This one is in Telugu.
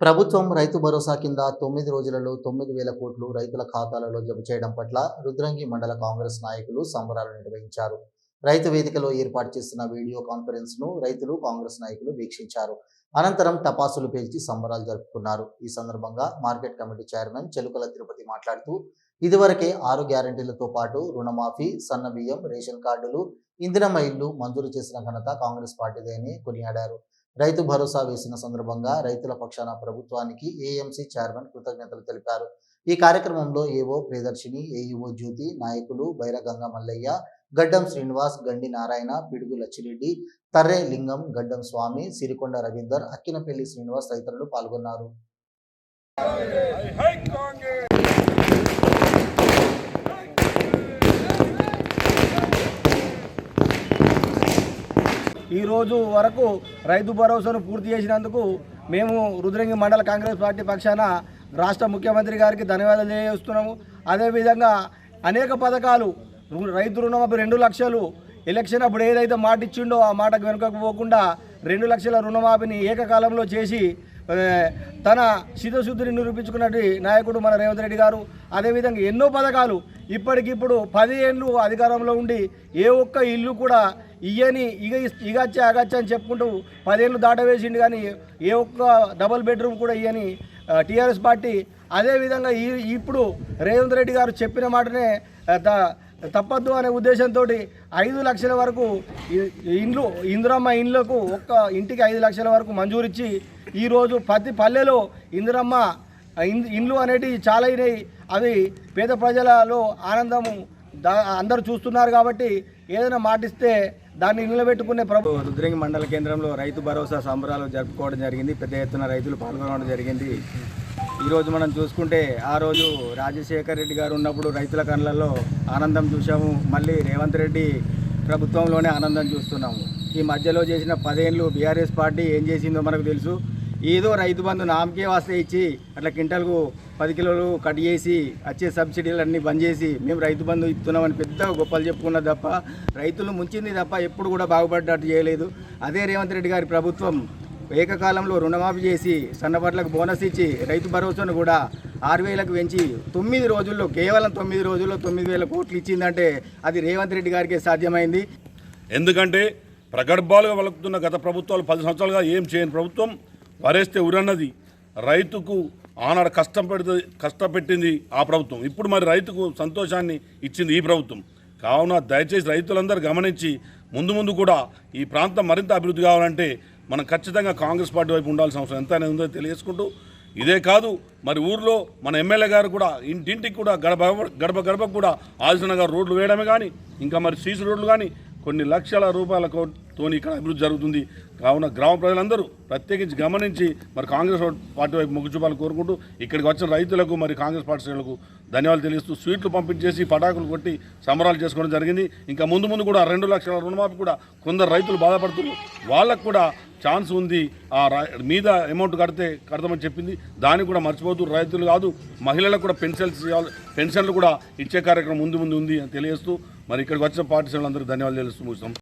ప్రభుత్వం రైతు భరోసా కింద తొమ్మిది రోజులలో తొమ్మిది వేల కోట్లు రైతుల ఖాతాలలో జమ చేయడం పట్ల రుద్రంగి మండల కాంగ్రెస్ నాయకులు సంబరాలు నిర్వహించారు. రైతు వేదికలో ఏర్పాటు చేస్తున్న వీడియో కాన్ఫరెన్స్ను రైతులు కాంగ్రెస్ నాయకులు వీక్షించారు. అనంతరం టపాసులు పేల్చి సంబరాలు జరుపుకున్నారు. ఈ సందర్భంగా market committee chairman Chelukala Tirupati మాట్లాడుతూ ఇదివరకే ఆరు గ్యారంటీలతో పాటు రుణమాఫీ సన్న బియ్యం రేషన్ కార్డులు ఇందిరమ్మ ఇల్లు మంజూరు చేసిన ఘనత కాంగ్రెస్ పార్టీదే అని కొనియాడారు. రైతు భరోసా వేసిన సందర్భంగా రైతుల పక్షాన ప్రభుత్వానికి ఏఎంసీ చైర్మన్ కృతజ్ఞతలు తెలిపారు. ఈ కార్యక్రమంలో ఏవో ప్రియదర్శిని ఏఈఓ జ్యోతి నాయకులు బైరగంగ మల్లయ్య గడ్డం శ్రీనివాస్ గండి నారాయణ పిడుగు లచ్చిరెడ్డి తర్రే లింగం గడ్డం స్వామి సిరికొండ రవీందర్ అక్కినపల్లి శ్రీనివాస్ తదితరులు పాల్గొన్నారు. ఈరోజు వరకు రైతు భరోసాను పూర్తి చేసినందుకు మేము రుద్రంగి మండల కాంగ్రెస్ పార్టీ పక్షాన రాష్ట్ర ముఖ్యమంత్రి గారికి ధన్యవాదాలు తెలియజేస్తున్నాము. అదేవిధంగా అనేక పథకాలు రైతు రుణం రెండు లక్షలు ఎలక్షన్ అప్పుడు ఏదైతే మాట ఇచ్చిండో ఆ మాటకు వెనుకకు పోకుండా రెండు లక్షల రుణమాఫీని ఏకకాలంలో చేసి తన శితశుద్ధిని నిరూపించుకున్నట్టు నాయకుడు మన రేవంత్ రెడ్డి గారు. అదేవిధంగా ఎన్నో పథకాలు ఇప్పటికిప్పుడు పది ఏళ్ళు అధికారంలో ఉండి ఏ ఒక్క ఇల్లు కూడా ఇయ్యని ఇగ ఇగచ్చా అగచ్చ అని చెప్పుకుంటూ పదేళ్ళు దాటవేసిండు కానీ ఏ ఒక్క డబుల్ బెడ్రూమ్ కూడా ఇయ్యని టీఆర్ఎస్ పార్టీ. అదేవిధంగా ఈ ఇప్పుడు రేవంత్ రెడ్డి గారు చెప్పిన మాటనే త- తప్పద్దు అనే ఉద్దేశంతో ఐదు లక్షల వరకు ఇండ్లు ఇందిరమ్మ ఇండ్లకు ఒక్క ఇంటికి ఐదు లక్షల వరకు మంజూరిచ్చి ఈరోజు ప్రతి పల్లెలో ఇందిరమ్మ ఇండ్లు అనేటివి చాలా అయినాయి. అవి పేద ప్రజలలో ఆనందము దా అందరూ చూస్తున్నారు కాబట్టి ఏదైనా మాటిస్తే దాన్ని నిలబెట్టుకునే ప్రభు రుద్రంగి మండల కేంద్రంలో రైతు భరోసా సంబరాలు జరుపుకోవడం జరిగింది. పెద్ద ఎత్తున రైతులు పాల్గొనడం జరిగింది. ఈరోజు మనం చూసుకుంటే ఆ రోజు రాజశేఖర్ రెడ్డి గారు ఉన్నప్పుడు రైతుల కళ్ళల్లో ఆనందం చూసాము మళ్ళీ రేవంత్ రెడ్డి ప్రభుత్వంలోనే ఆనందం చూస్తున్నాము. ఈ మధ్యలో చేసిన పదేళ్ళు బీఆర్ఎస్ పార్టీ ఏం చేసిందో మనకు తెలుసు. ఏదో రైతు బంధు నామకే వాస్తే ఇచ్చి అట్లా క్వింటల్కు పది కిలోలు కట్ చేసి వచ్చే సబ్సిడీలు అన్నీ బంద్ చేసి మేము రైతు బంధు ఇస్తున్నామని పెద్ద గొప్పలు చెప్పుకున్న తప్ప రైతులు ముంచింది తప్ప ఎప్పుడు కూడా బాగుపడ్డట్టు చేయలేదు. అదే రేవంత్ రెడ్డి గారి ప్రభుత్వం ఏకకాలంలో రుణమాఫీ చేసి సన్నపట్లకు బోనస్ ఇచ్చి రైతు భరోసాను కూడా ఆరు వేలకు పెంచి తొమ్మిది రోజుల్లో కేవలం తొమ్మిది రోజుల్లో తొమ్మిది వేల కోట్లు ఇచ్చిందంటే అది రేవంత్ రెడ్డి గారికే సాధ్యమైంది. ఎందుకంటే ప్రగర్భాలుగా వలుకుతున్న గత ప్రభుత్వాలు పది సంవత్సరాలుగా ఏం చేయని ప్రభుత్వం వరేస్తే ఉరన్నది రైతుకు ఆనాడు కష్టం పెడుతుంది కష్టపెట్టింది ఆ ప్రభుత్వం. ఇప్పుడు మరి రైతుకు సంతోషాన్ని ఇచ్చింది ఈ ప్రభుత్వం. కావున దయచేసి రైతులందరూ గమనించి ముందు ముందు కూడా ఈ ప్రాంతం మరింత అభివృద్ధి కావాలంటే మనం ఖచ్చితంగా కాంగ్రెస్ పార్టీ వైపు ఉండాల్సిన అవసరం ఎంత అనేది ఉందో తెలియజేసుకుంటూ ఇదే కాదు మరి ఊర్లో మన ఎమ్మెల్యే గారు కూడా ఇంటింటికి కూడా గడప గడప గడపకు కూడా ఆలోచనగా రోడ్లు వేయడమే కానీ ఇంకా మరి సీసీ రోడ్లు కానీ కొన్ని లక్షల రూపాయలతో ఇక్కడ అభివృద్ధి జరుగుతుంది. కావున గ్రామ ప్రజలందరూ ప్రత్యేకించి గమనించి మరి కాంగ్రెస్ పార్టీ వైపు మొగ్గు చూపాలని కోరుకుంటూ ఇక్కడికి వచ్చిన రైతులకు మరి కాంగ్రెస్ పార్టీ శ్రేణులకు ధన్యవాదాలు తెలుస్తూ స్వీట్లు పంపించేసి పటాకులు కొట్టి సంబరాలు చేసుకోవడం జరిగింది. ఇంకా ముందు ముందు కూడా రెండు లక్షల రుణమాఫీ కూడా కొందరు రైతులు బాధపడుతున్నారు. వాళ్ళకు కూడా ఛాన్స్ ఉంది ఆ మీద అమౌంట్ కడితే కడతామని చెప్పింది. దాన్ని కూడా మర్చిపోతూ రైతులు కాదు మహిళలకు కూడా పెన్షన్స్ పెన్షన్లు కూడా ఇచ్చే కార్యక్రమం ముందు ముందు ఉంది అని తెలియజేస్తూ మరి ఇక్కడికి వచ్చిన పార్టీ అందరికీ ధన్యవాదాలు తెలుస్తూ ముగిస్తాం.